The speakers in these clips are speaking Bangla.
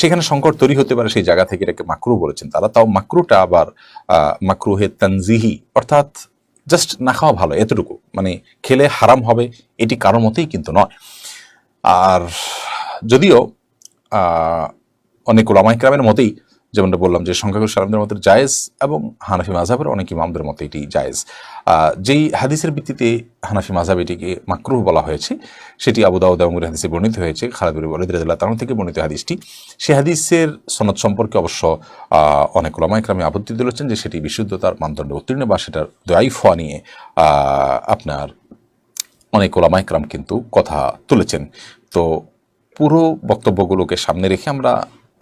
সেখানে সংকট তৈরি হতে পারে সেই জায়গা থেকে এটাকে মাকরু বলেছেন তারা। তাও মাকরুটা আবার মাকরুহে তানজিহি, অর্থাৎ জাস্ট না খাওয়া ভালো, এতটুকু। মানে খেলে হারাম হবে, এটি কারোর মতেই কিন্তু নয়। আর যদিও অনেক ওলামাইকরামের মতেই যেমনটা বললাম যে সংখ্যাগরিষ্ঠ আলমদের মতে জায়েজ এবং হানাফি মাঝাবের অনেক ইমামদের মতো এটি জায়েজ। যেই হাদিসের ভিত্তিতে হানাফি মাঝাব এটিকে মাকরুহ বলা হয়েছে, সেটি আবু দাউদ এবং হাদিসে বর্ণিত হয়েছে। খালাদুর বলিদ রাজিল্লাহ থেকে বর্ণিত হাদিসটি। সে হাদিসের সনদ সম্পর্কে অবশ্য অনেক ওলামাইকরামে আপত্তি তুলেছেন যে সেটি বিশুদ্ধতার মানদণ্ড উত্তীর্ণ বা সেটার দয়াইফ নিয়ে আপনার অনেক ওলামাইকরাম কিন্তু কথা তুলেছেন। তো পুরো বক্তব্যগুলোকে সামনে রেখে আমরা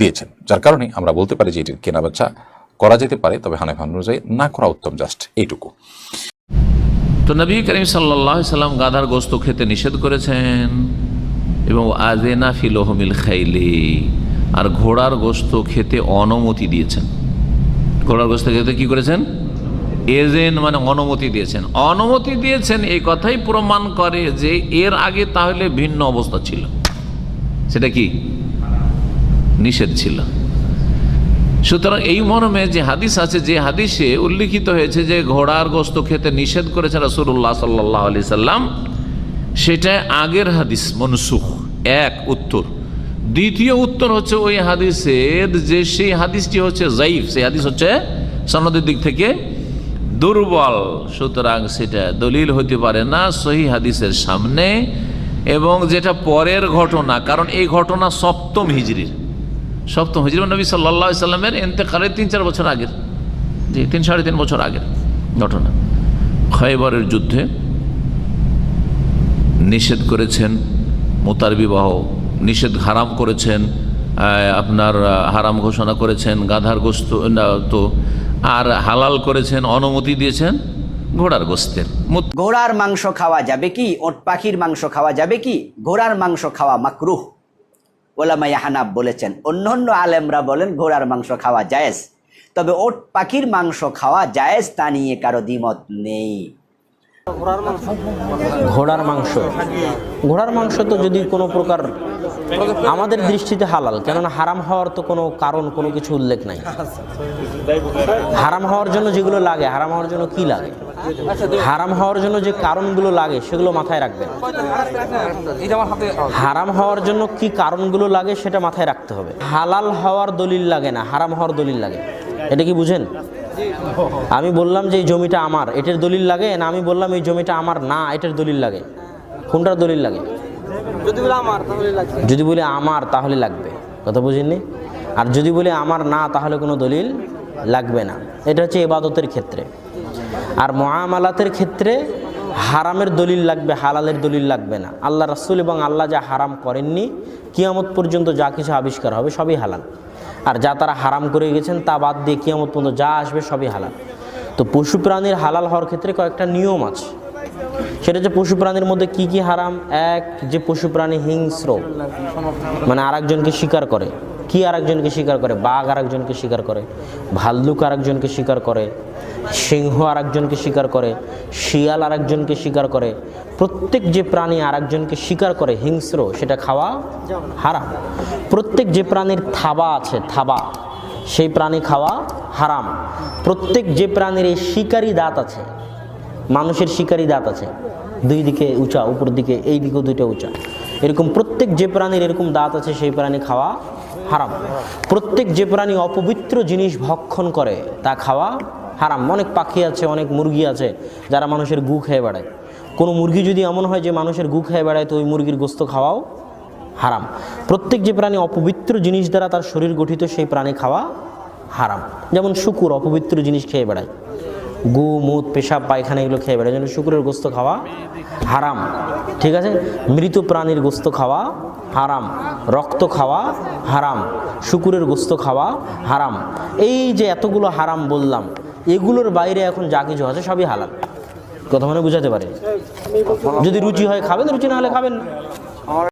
দিয়েছেন, যার কারণে আমরা বলতে পারি যে এটির কেনাবেচা করা যেতে পারে, তবে হানাফি অনুযায়ী না করা উত্তম, জাস্ট এইটুকু। তো নবী করিম সাল্লাহ সাল্লাম গাধার গোস্ত খেতে নিষেধ করেছেন, এবং আজে আজেনা ফিলোহমিল খাইলি, আর ঘোড়ার গোস্ত খেতে অনুমতি দিয়েছেন। ঘোড়ার গোস্ত খেতে কি করেছেন? এজেন মানে অনুমতি দিয়েছেন। অনুমতি দিয়েছেন এই কথাই প্রমাণ করে যে এর আগে তাহলে ভিন্ন অবস্থা ছিল। সেটা কি? নিষেধ ছিল। সুতরাং এই মর্মে যে হাদিস আছে, যে হাদিসে উল্লিখিত হয়েছে যে ঘোড়ার গোস্ত খেতে নিষেধ করেছেন রসুল্লাহ সাল্লাহ আলি সাল্লাম, সেটা আগের হাদিস, মনসুখ, এক উত্তর। দ্বিতীয় উত্তর হচ্ছে ওই হাদিসের যে সেই হাদিসটি হচ্ছে জাইফ সেই হাদিস হচ্ছে সনদের দিক থেকে দুর্বল। সুতরাং সেটা দলিল হতে পারে না, সহি হাদিসের সামনে এবং যেটা পরের ঘটনা, কারণ এই ঘটনা সপ্তম হিজড়ির সপ্তম হিজরি নবী সাল্লা সাল্লামের এতেকালের তিন চার বছর আগের। জি, তিন সাড়ে তিন বছর আগের ঘটনা। খয়বরের যুদ্ধে নিষেধ করেছেন মোতার বিবাহ, নিষেধ হারাম করেছেন আপনার হারাম ঘোষণা করেছেন, গাধার গোস্ত তো, আর হালাল করেছেন, অনুমতি দিয়েছেন ঘোড়ার গোস্তের। ঘোড়ার মাংস খাওয়া যাবে কি? ওট পাখির মাংস খাওয়া যাবে কি? ঘোড়ার মাংস খাওয়া মাকরুহ। ওলামাই হানাব বলেছেন। অন্য অন্য আলেমরা বলেন ঘোড়ার মাংস খাওয়া জায়েজ। তবে ওট পাখির মাংস খাওয়া জায়েজ তা নিয়ে কারও দ্বিমত নেই। ঘোড়ার মাংস? ঘোড়ার মাংস? ঘোড়ার মাংস তো যদি কোনো প্রকার আমাদের দৃষ্টিতে হালাল, কেননা হারাম হওয়ার তো কোনো কারণ, কোনো কিছু উল্লেখ নাই। হারাম হওয়ার জন্য যেগুলো লাগে, হারাম হওয়ার জন্য কি লাগে? হারাম হওয়ার জন্য যে কারণগুলো লাগে, সেগুলো মাথায় রাখবেন। হারাম হওয়ার জন্য কি কারণগুলো লাগে, সেটা মাথায় রাখতে হবে। হালাল হওয়ার দলিল লাগে না, হারাম হওয়ার দলিল লাগে। এটা কি বুঝেন? আমি বললাম যে এই জমিটা আমার, এটার দলিল লাগে, না আমি বললাম এই জমিটা আমার, না, এটার দলিল লাগে। কোনটার দলিল লাগে? যদি বলি আমার, তাহলে লাগবে। কথা বুঝিনি আর যদি বলি আমার না, তাহলে কোনো দলিল লাগবে না। এটা হচ্ছে এবাদতের ক্ষেত্রে। আর মহামালাতের ক্ষেত্রে হারামের দলিল লাগবে, হালালের দলিল লাগবে না। আল্লাহ রাসুল এবং আল্লাহ যা হারাম করেননি, কিয়ামত পর্যন্ত যা কিছু আবিষ্কার হবে সবই হালাল। আর যা তারা হারাম করে গেছেন, তা বাদ দিয়ে কিয়ামত পর্যন্ত যা আসবে সবই হালাল। তো পশু প্রাণীর হালাল হওয়ার ক্ষেত্রে কয়েকটা নিয়ম আছে। সেটা হচ্ছে পশু প্রাণীর মধ্যে কি কি হারাম? এক, যে পশু প্রাণী হিংস্র মানে আরেকজনকে শিকার করে। কি আরেকজনকে শিকার করে? বাঘ আরেকজনকে শিকার করে। ভাল্লুক আরেকজনকে শিকার করে। সিংহ আরেকজনকে শিকার করে। শিয়াল আরেকজনকে শিকার করে। প্রত্যেক যে প্রাণী আরেকজনকে শিকার করে, হিংস্র, সেটা খাওয়া হারাম। প্রত্যেক যে প্রাণীর থাবা আছে, থাবা, সেই প্রাণী খাওয়া হারাম। প্রত্যেক যে প্রাণীর এই শিকারী দাঁত আছে, মানুষের শিকারী দাঁত আছে দুই দিকে উঁচা উপর দিকে এই দিকেও দুইটা উঁচা। এরকম প্রত্যেক যে প্রাণীর এরকম দাঁত আছে, সেই প্রাণী খাওয়া হারাম। প্রত্যেক যে প্রাণী অপবিত্র জিনিস ভক্ষণ করে, তা খাওয়া হারাম। অনেক পাখি আছে, অনেক মুরগি আছে, যারা মানুষের গু খেয়ে বেড়ায়। কোনো মুরগি যদি এমন হয় যে মানুষের গু খেয়ে বেড়ায়, তো ওই মুরগির গোস্ত খাওয়াও হারাম। প্রত্যেক যে প্রাণী অপবিত্র জিনিস দ্বারা তার শরীর গঠিত, সেই প্রাণী খাওয়া হারাম। যেমন শুকুর, অপবিত্র জিনিস খেয়ে বেড়ায়। গু, মুত, পেশাব, পায়খানা এগুলো খেয়ে বেড়ায়। যেন শুকুরের গোস্ত খাওয়া হারাম, ঠিক আছে? মৃত প্রাণীর গোস্ত খাওয়া হারাম, রক্ত খাওয়া হারাম, শুকুরের গোস্ত খাওয়া হারাম। এই যে এতগুলো হারাম বললাম, এগুলোর বাইরে এখন যা কিছু আছে সবই হালাল। কথা মানে বুঝাতে পারে? যদি রুচি হয় খাবেন, রুচি না হলে খাবেন না।